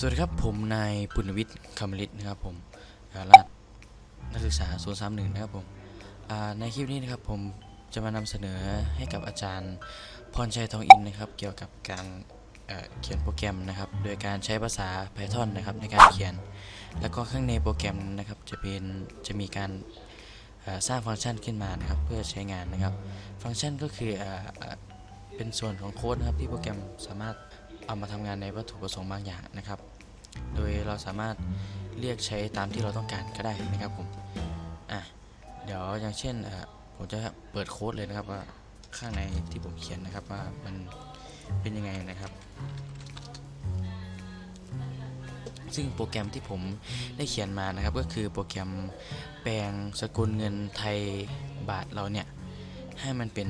สวัสดีครับผมนายปุณวิทย์คำลิตนะครับผมอาราชนักศึกษา031นะครับผมในคลิปนี้นะครับผมจะมานำเสนอให้กับอาจารย์พรชัยทองอินนะครับ เกี่ยวกับการเเขียนโปรแกรมนะครับ โดยการใช้ภาษา Python นะครับในการเขียน แล้วก็ข้างในโปรแกรมนะครับจะเป็นจะมีการสร้างฟังก์ชันขึ้นมานะครับเพื่อใช้งานนะครับ ฟังก์ชันก็คืออเป็นส่วนของโค้ดนะครับที่โปรแกรมสามารถ เอามาทำงานในวัตถุประสงค์บางอย่างนะครับ โดยเราสามารถเรียกใช้ตามที่เราต้องการก็ได้นะครับผมอะเดี๋ยวอย่างเช่นผมจะเปิดโค้ดเลยนะครับว่าข้างในที่ผมเขียนนะครับว่ามันเป็นยังไงนะครับ ซึ่งโปรแกรมที่ผมได้เขียนมานะครับ ก็คือโปรแกรมแปลงสกุลเงินไทยบาทเราเนี่ยให้มันเป็น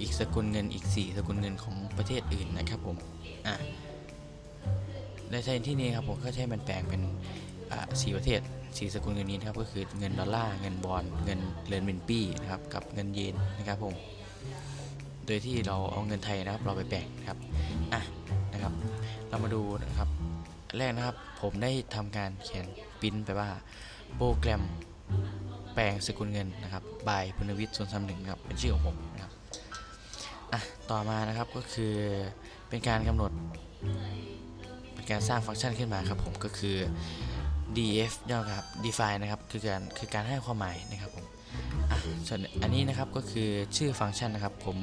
อีกสกุลเงินอีก 4 สกุลเงินของประเทศอื่นนะครับผมอะในในที่นี้ครับผมก็ใช้มันแปลงเป็นอ่าสี่ประเทศสี่สกุลเงินนี้นะครับก็คือเงินดอลลาร์เงินบอลเงินเหรียญเมนปี้นะครับกับเงินเยนนะครับผมโดยที่เราเอาเงินไทยนะครับเราไปแปลงนะครับอะนะครับ เรามาดูนะครับแรกนะครับผมได้ทำการเขียนปิ้นไปว่าโปรแกรมแปลงสกุลเงินนะครับบายพุนวิทย์ส่วนสามหนึ่งครับเป็นชื่อของผมนะครับ ต่อมานะครับก็คือเป็นการกำหนด เป็นการสร้างฟังก์ชันขึ้นมาครับผมก็คือ df ย่อครับ define นะครับคือการคือการให้ความหมายนะครับผมอะส่วนอันนี้นะครับก็คือชื่อฟังก์ชันนะครับผม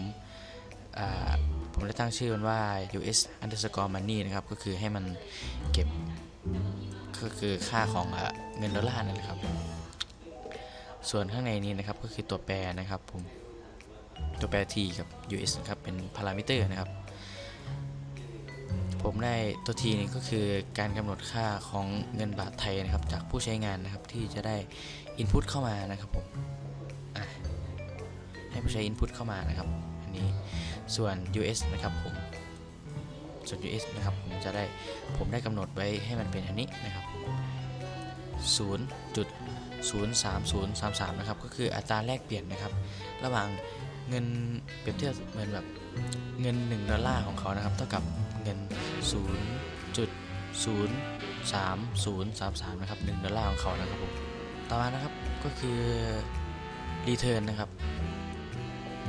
ผมได้ตั้งชื่อมันว่า us underscore money นะครับก็คือให้มันเก็บก็คือค่าของเอ่อเงินดอลลาร์นั่นแหละครับ ส่วนข้างในนี้นะครับก็คือตัวแปรนะครับผม ตัวแปร t กับ us นะครับเป็นพารามิเตอร์นะครับ ผมได้ตัวทีนี้ก็คือการกำหนดค่าของเงินบาทไทยนะครับ จากผู้ใช้งานนะครับที่จะได้ Input เข้ามานะครับผมให้ผู้ใช้ Input เข้ามานะครับอันนี้ส่วน US นะครับผมส่วน US นะครับผมจะได้ผมได้กำหนดไว้ให้มันเป็นอันนี้นะครับ0.03033 นะครับ ก็คืออัตราแลกเปลี่ยนนะครับ ระหว่าง เงินเปรียบเทียบเหมือนแบบเงิน 1 ดอลลาร์ของเขานะครับ เท่ากับเงิน 0.03033 นะครับ 1 ดอลลาร์ของเขานะครับผมต่อมานะครับก็คือ return นนะครับ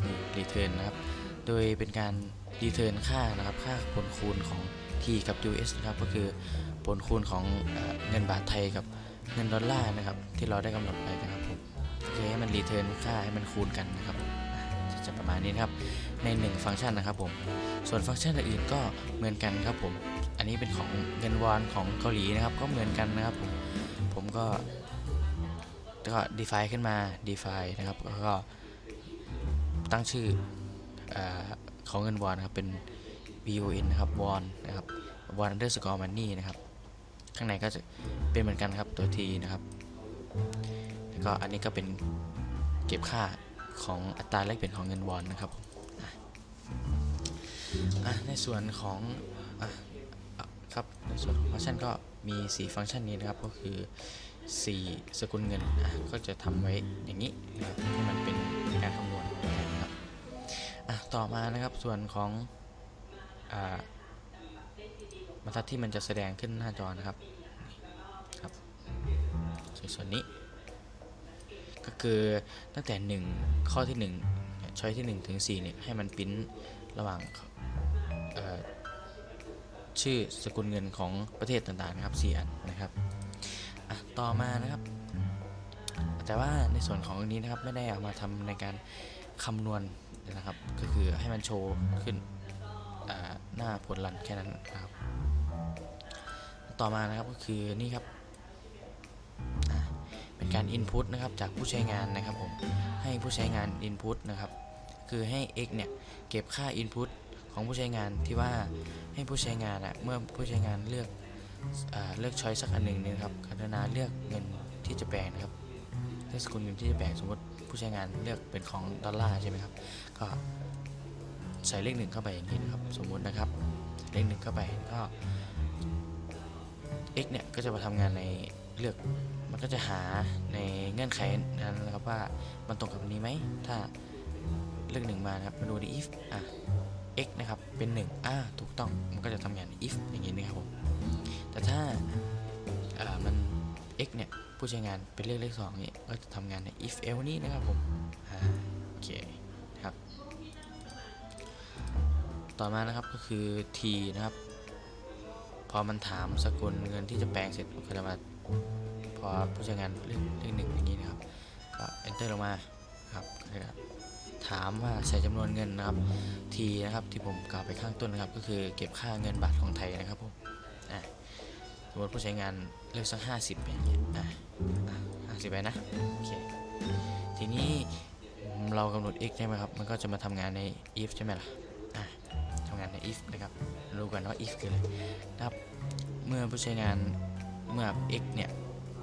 นี่ return นะครับ โดยเป็นการ return ค่านะครับ ค่าผลคูณของ t กับ us นะครับ ก็คือผลคูณของเงินบาทไทยกับเงินดอลลาร์นะครับ ที่เราได้กำหนดไปนะครับผมคือให้มัน return ค่าให้มันคูณกันนะครับ จะประมาณนี้นะครับใน 1 ฟังก์ชันนะครับผมส่วนฟังก์ชันอื่นก็เหมือนกันครับผมอันนี้เป็นของเงินวอนของเกาหลีนะครับก็เหมือนกันนะครับผมผมก็ก็ define ขึ้นมา define นะครับก็ตั้งชื่ออของเงินวอนนะครับเป็น won นะครับ won นะครับ won underscore money นะครับข้างในก็จะเป็นเหมือนกันครับตัว t นะครับ แล้วก็อันนี้ก็เป็นเก็บค่า ของอัตราแลกเปลี่ยนของเงินวอนนะครับในส่วนของอครับในส่วนของฟังก์ชันก็มี 4 ฟังก์ชันนี้นะครับก็คือ 4 สกุลเงินก็จะทำไว้อย่างนี้นะให้มันเป็นการคำนวณนะครับต่อมานะครับส่วนของบรรทัดที่มันจะแสดงขึ้นหน้าจอนะครับครับส่วนส่วนนี้ ก็คือตั้งแต่ 1 ข้อที่1เนี่ยช้อยที่ 1 ถึง4เนี่ยให้มันปิ้นระหว่างชื่อสกุลเงินของประเทศต่างๆนะครับ4อันนะครับต่อมานะครับ แต่ว่าในส่วนของอันนี้นะครับไม่ได้เอามาทำในการคำนวณนะครับ ก็คือให้มันโชว์ขึ้นหน้าผลลันแค่นั้นนะครับ ต่อมานะครับก็คือนี่ครับ การ input นะครับจากผู้ใช้งานนะครับผมให้ผู้ใช้งาน input นะครับคือให้ x เนี่ยเก็บค่า input ของผู้ใช้งานที่ว่าให้ผู้ใช้งานอะเมื่อผู้ใช้งานเลือกอเลือกช้อยสักอันหนึ่งนะครับกรุณาเลือกเงินที่จะแปลงนะครับเลือกสกุลเงินที่จะแปลงสมมติผู้ใช้งานเลือกเป็นของดอลลาร์ใช่ไหมครับก็ใส่เลขหนึ่งเข้าไปอย่างนี้นะครับสมมุตินะครับเลขหนึ่งเข้าไปก็ x เนี่ยก็จะมาทำงานในเลือก มันก็จะหาในเงื่อนไขนั้นนะครับว่ามันตรงกับนี้ไหม ถ้าเลือกหนึ่งมานะครับมาดูใน if อะ x นะครับเป็น1อ่าถูกต้องมันก็จะทำงาน if อย่างนี้นะครับผมแต่ถ้ามัน x เนี่ยผู้ใช้งานเป็นเลขเลขสองนี่ก็จะทำงานใน if else นี้นะครับผมอ่าโอเคนะครับ ต่อมานะครับก็คือ t นะครับ พอมันถามสกุลเงินที่จะแปลงเสร็จก็จะมา พอผู้ใช้งานเลขเลขหนึ่งอย่างนี้นะครับก็ enter ลงมาครับถามว่าใส่จำนวนเงินนะครับ t นะครับที่ผมกล่าวไปข้างต้นนะครับ ก็คือเก็บค่าเงินบาทของไทยนะครับผมอะสมมติผู้ใช้งานเลือกสักห้าสิบอย่างเงี้ยอะห้าสิบไปนะโอเคทีนี้เรากำหนด x ใช่ไหมครับ มันก็จะมาทำงานใน if ใช่ไหมล่ะอะทำงานใน if นะครับ รู้กันว่า if คืออะไรนะครับ เมื่อผู้ใช้งานเมื่อ x เนี่ย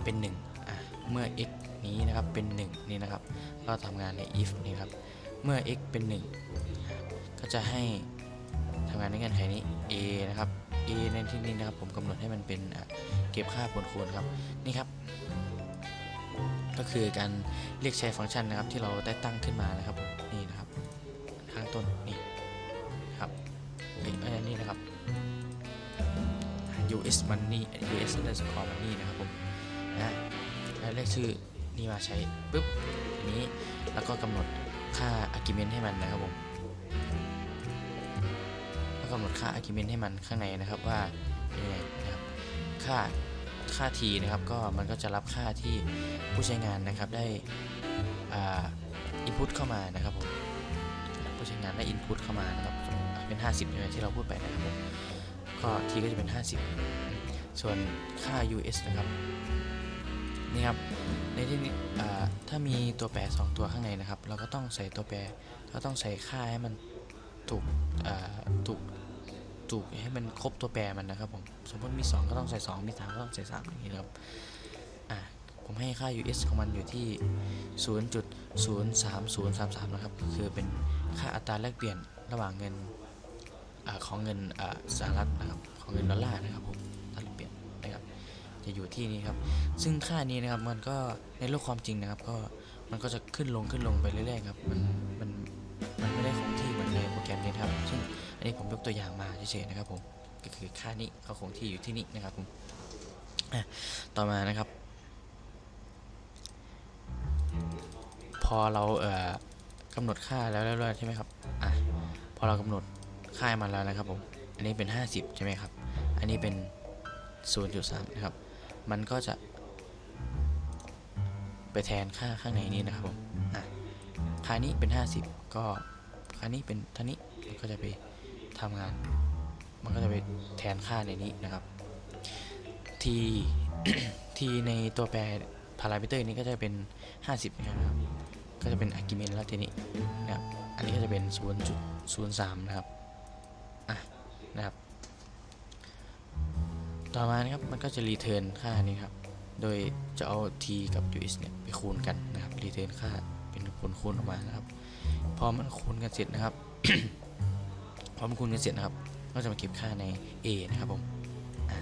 เป็น1อะเมื่อ x นี้นะครับเป็น1นี่นะครับ ก็ทำงานใน if นี่ครับ เมื่อ x เป็น 1 ก็จะให้ทำงานในเงื่อนไขนี้ a นะครับ a ในที่นี้นะครับ ผมกำหนดให้มันเป็นเก็บค่าผลคูณครับนี่ครับ ก็คือการเรียกใช้ฟังก์ชันนะครับที่เราได้ตั้งขึ้นมานะครับผมนี่นะครับ ข้างต้นนี่ครับเออนนี้นะครับ US money US underscore money นะครับผม ล้วเรียกชื่อนี่มาใช้ปุ๊บทีนี้แล้วก็กำหนดค่า argument ให้มันนะครับผมแล้วกำหนดค่า argument ให้มันข้างในนะครับว่าเป็นยังไงนะครับค่าค่า t นะครับก็มันก็จะรับค่าที่ผู้ใช้งานนะครับได้อ่า input เข้ามานะครับผมผู้ใช้งานได้ input เข้ามานะครับเป็น 50ใช่ไหมที่เราพูดไปนะครับผมก็ t ก็จะเป็น 50 ส่วนค่า US นะครับ นี่ครับในที่นี้ถ้ามีตัวแปร 2 ตัวข้างในนะครับ เราก็ต้องใส่ตัวแปรเราต้องใส่ค่าให้มันถูกถูกถูกให้มันครบตัวแปรมันนะครับผมสมมติมี 2 ก็ต้องใส่ 2 มี 3 ก็ต้องใส่3อย่างนี้ครับอ่าผมให้ค่า US ของมันอยู่ที่ 0.03033 นะครับก็คือเป็นค่าอัตราแลกเปลี่ยนระหว่างเงินอของเงินสหรัฐนะครับ ของเงินดอลลาร์นะครับผม จะอยู่ที่นี้ครับ ซึ่งค่านี้นะครับมันก็ในโลกความจริงนะครับ ก็มันก็จะขึ้นลงขึ้นลงไปเรื่อยๆครับ มันมันมันไม่ได้คงที่เหมือนในโปรแกรมนี้ครับ ซึ่งอันนี้ผมยกตัวอย่างมาเฉยๆนะครับผมก็คือค่านี้เขาคงที่อยู่ที่นี่นะครับผมต่อมานะครับ พอเราเอ่อกำหนดค่าแล้วเรียบร้อยๆใช่ไหมครับอะพอเรากำหนดค่ามันแล้วนะครับผมอันนี้เป็น 50 ใช่ไหมครับ อันนี้เป็น 0.3 นะครับ มันก็จะ ไปแทนค่าข้างในนี้นะครับผมอะค่านี้เป็น 50 ก็ค่านี้เป็นท่านี้มันก็จะไปทำงาน มันก็จะไปแทนค่าในนี้นะครับ t t ในตัวแปรพารามิเตอร์นี้ก็จะเป็น 50นะครับ ก็จะเป็น argument แล้วทีนี้นะครับ อันนี้ก็จะเป็น 0.03 นะครับ อะ นะครับ ต่อมานะครับมันก็จะ return ค่านี้ครับ โดยจะเอา t กับ us เนี่ยไปคูณกันนะครับ return ค่าเป็นผลคูณออกมานะครับ พอมันคูณกันเสร็จนะครับ พอมันคูณกันเสร็จนะครับ ก็จะมาเก็บค่าใน a นะครับผมอะ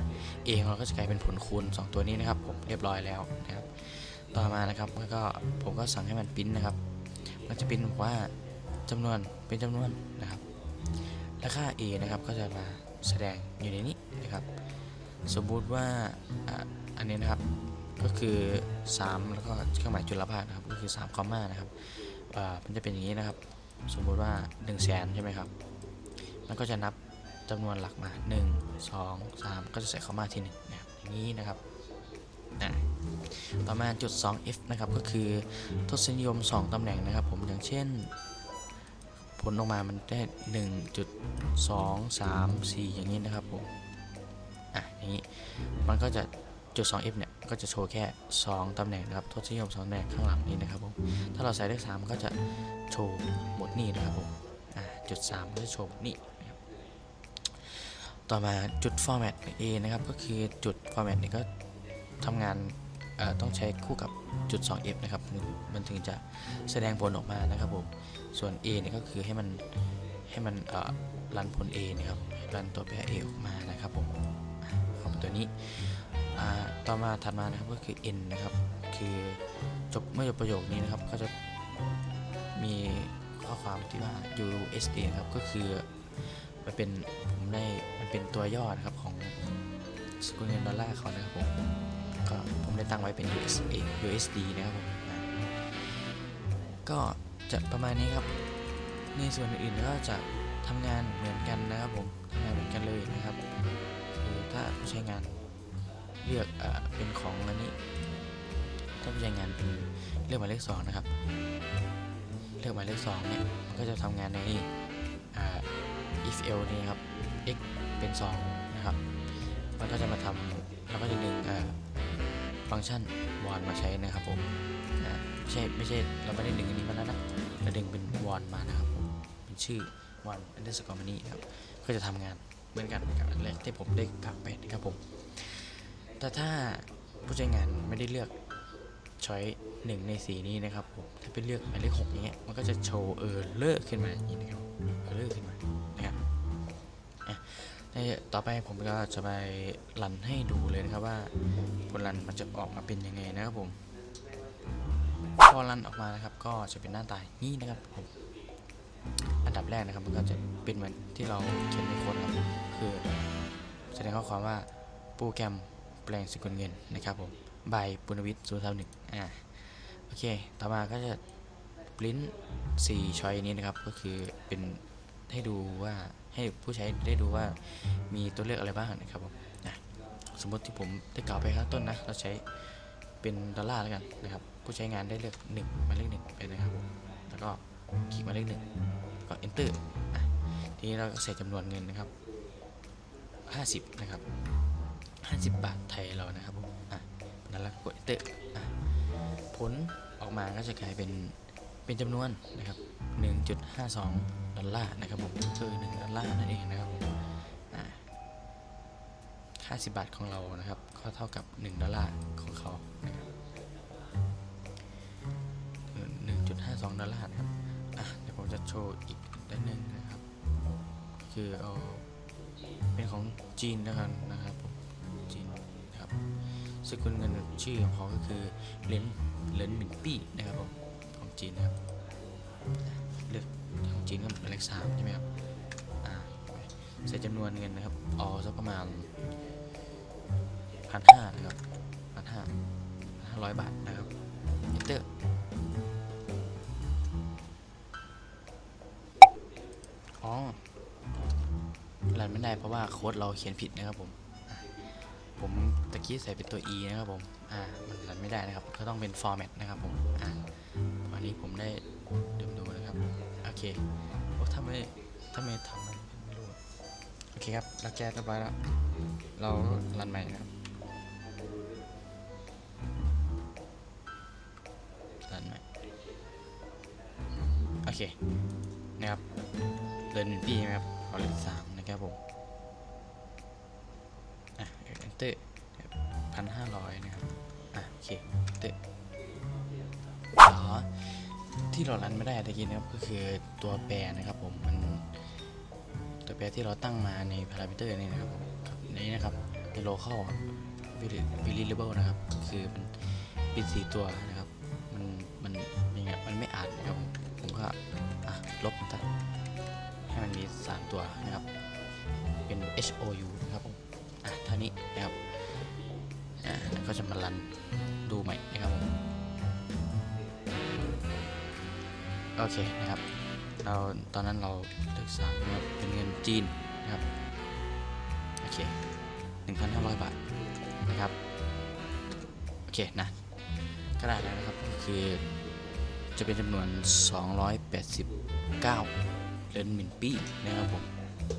a ของเราก็จะกลายเป็นผลคูณ 2 ตัวนี้นะครับ ผมเรียบร้อยแล้วนะครับ ต่อมานะครับมันก็ผมก็สั่งให้มันปริ้นนะครับ มันจะปริ้นบอกว่าจำนวนเป็นจำนวนนะครับ และค่า a นะครับก็จะมาแสดงอยู่ในนี้นะครับ สมมุติว่าอันนี้นะครับก็คือ 3 แล้วก็เครื่องหมายจุลภาคนะครับก็คือ3คอมมานะครับมันจะเป็นอย่างนี้นะครับ สมมุติว่า 1 0 0 0 0แสนใช่ไหมครับ มันก็จะนับจำนวนหลักมา 1 2 3 ก็จะใส่คอมมาที่1นะครับอย่างนี้นะครับต่อมาจุด 2f นะครับก็คือทศนิยม 2 ตำแหน่งนะครับ ผมอย่างเช่น ผลออกมามันได้ 1.2 3 4 อย่างนี้นะครับผม อะอย่างนี้มันก็จะจุด 2f เนี่ยก็จะโชว์แค่ 2ตำแหน่งนะครับทศนิยม2ตำแหน่งข้างหลังนี้นะครับผมถ้าเราใส่เลข3มันก็จะโชว์หมดนี่นะครับผมอะจุด3ก็จะโชว์หมดนี่นะครับต่อมาจุด format a นะครับก็คือจุด format เนี่ยก็ทำงานต้องใช้คู่กับจุด 2f นะครับมันถึงจะแสดงผลออกมานะครับผมส่วน a เนี่ยก็คือให้มันให้มันรันผล a นะครับรันตัวแปร a ออกมานะครับผม ตัวนี้ต่อมาถัดมานะครับก็คือ n นะครับ คือจบเมื่อจบประโยคนี้นะครับก็จะมีข้อความที่ว่า USD ครับก็คือมันเป็นผมได้มันเป็นตัวย่อนะครับของสกุลเงินดอลลาร์เขานะครับผมก็ผมได้ตั้งไว้เป็น USD USD นะครับผมอะก็จะประมาณนี้ครับ ในส่วนอื่นก็จะทำงานเหมือนกันนะครับผมทำงานเหมือนกันเลยนะครับ ถ้าผู้ใช้งานเลือกเอเป็นของอันนี้ ถ้าผู้ใช้งานเป็นเลือกหมายเลขสองนะครับ เลือกหมายเลขสองเนี่ยมันก็จะทำงานในอ่ if l นี่ครับ x เป็น 2 นะครับ มันก็จะมาทำแล้วก็จะดึงอ่าฟังก์ชันวอนมาใช้นะครับผมอ่าไม่ใช่ไม่ใช่เราไม่ได้ดึงอันนี้มาแล้วนะเราดึงเป็นวอนมานะครับผมเป็นชื่อ one underscore money นะครับก็จะทำงาน เหมือนกันกับอันแรกที่ผมได้กลับไปนะครับผม แต่ถ้าผู้ใช้งานไม่ได้เลือกช้อยหนึ่งในสีนี้นะครับผมถ้าเป็นเลือกหมายเลขหกอย่างเงี้ยมันก็จะโชว์เออเลอร์ขึ้นมาอย่างนี้นะครับเออเลอร์ขึ้นมานะครับอะในต่อไปผมก็จะไปรันให้ดูเลยนะครับว่าผลรันมันจะออกมาเป็นยังไงนะครับผมพอรันออกมานะครับก็จะเป็นหน้าตายนี่นะครับผมอันดับแรกนะครับมันก็จะเป็นเหมือนที่เราเขียนในโค้ดครับ คือ แสดงข้อความว่าโปรแกรมแปลงสกุลเงินนะครับผมบปุณวิทย์ศูนย์สามหนึ่งอ่าโอเค ต่อมาก็จะปริ้นสี่ช้อยนี้นะครับ ก็คือเป็นให้ดูว่าให้ผู้ใช้ได้ดูว่ามีตัวเลือกอะไรบ้างนะครับผมนะสมมติที่ผมได้กล่าวไปข้างต้นนะ เราใช้เป็นดอลลาร์แล้วกันนะครับ ผู้ใช้งานได้เลือก1มาเลขหนึ่งไปนะครับผมแล้วก็คลิกมาเลขหนึ่งก็ enter อะทีนี้เราก็ใส่จำนวนเงินนะครับ 50 นะครับ 50 บาทไทยเรานะครับผมอะนั้นล้วก็กด enter อะผลออกมาก็จะกลายเป็นเป็นจำนวนนะครับ 1.52 ดอลลาร์นะครับผมคือ1ดอลลาร์นั่นเองนะครับผมอะค่า10บาทของเรานะครับก็เท่ากับ 1 ดอลลาร์ของเขานะครับ1.52 ดอลลาร์นะครับอะเดี๋ยวผมจะโชว์อีกด้านหนึ่งนะครับ คือเอา เป็นของจีนแล้วกันนะครับผมจีนครับสกุลเงินชื่อของเขาก็คือเหรียญเหรียญหมินปี้นะครับผมของจีนนะครับเลือกของจีนก็เป็นเลขสามใช่ไหมครับอ่าใส่จำนวนเงินนะครับเอสักประมาณพันห้านะครับพันห้าห้าร้อยบาทนะครับเอนเตอร์ เพราะว่าโค้ดเราเขียนผิดนะครับผม ผมตะกี้ใส่เป็นตัว e นะครับผม อ่า มันรันไม่ได้นะครับ ก็ต้องเป็น format นะครับผม อ่าวันนี้ผมได้ดูดูนะครับ โอเคโอ้ทำไมทำไมทำมันไม่รู้ โอเคครับ เราแก้เรียบร้อยแล้ว เรารันใหม่นะครับรันใหม่ โอเค นะครับเดินปีนะครับขอเลขสามนะครับผม พันห้าร้อยนะครับ อะ โอเค enter อ๋อที่เรารันไม่ได้ตะกี้นะครับ ก็คือตัวแปรนะครับผม มัน ตัวแปรที่เราตั้งมาในพารามิเตอร์นี่นะครับผมครับในนี้นะครับใน local variable นะครับ คือมันเป็นสีตัวนะครับ มันมันยังไงมันไม่อ่านนะครับผมก็อะลบมันซะให้มันมี 3 ตัวนะครับ เป็น H O U นะครับผม ท่านี้นะครับอ่าแล้วก็จะมารันดูใหม่นะครับผมโอเคนะครับเราตอนนั้นเราเลือกสามนะครับเป็นเงินจีนนะครับโอเค1,500 บาทนะครับโอเคนะก็ได้แล้วนะครับก็คือจะเป็นจำนวน 289เหรียญหมินปี้นะครับผม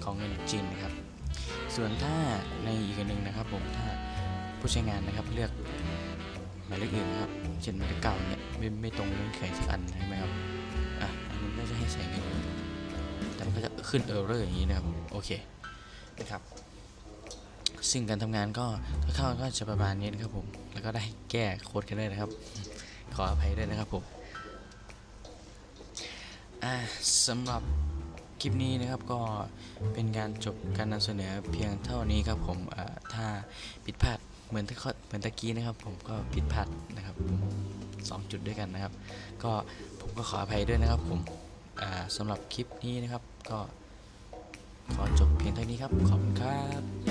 ของเงินจีนนะครับ ส่วนถ้าในอีกอันหนึ่งนะครับผมถ้าผู้ใช้งานนะครับเลือกหมายเลขอื่นนะครับเช่นหมายเลขเก้าเนี่ยไม่ไม่ตรงเงื่อนไขสักอันใช่ไหมครับอะอันนี้ก็จะให้ใส่เงินแต่มันก็จะขึ้นเออร์เรอร์อย่างนี้นะครับโอเคนะครับซึ่งการทำงานก็คร่าวๆก็จะประมาณนี้นะครับผมแล้วก็ได้แก้โค้ดกันได้นะครับ ขออภัยด้วยนะครับผมอ่าสำหรับ ลิปนี้นะครับก็เป็นการจบการนำเสนอเพียงเท่านี้ครับผมถ้าผิดพลาดเหมือนที่เขาเหมือนตะกี้นะครับ ผมก็ผิดพลาดนะครับผมสองจุดด้วยกันนะครับ ก็ผมก็ขออภัยด้วยนะครับ ผมอ่าสำหรับคลิปนี้นะครับ ก็ขอจบเพียงเท่านี้ครับขอบคุณครับ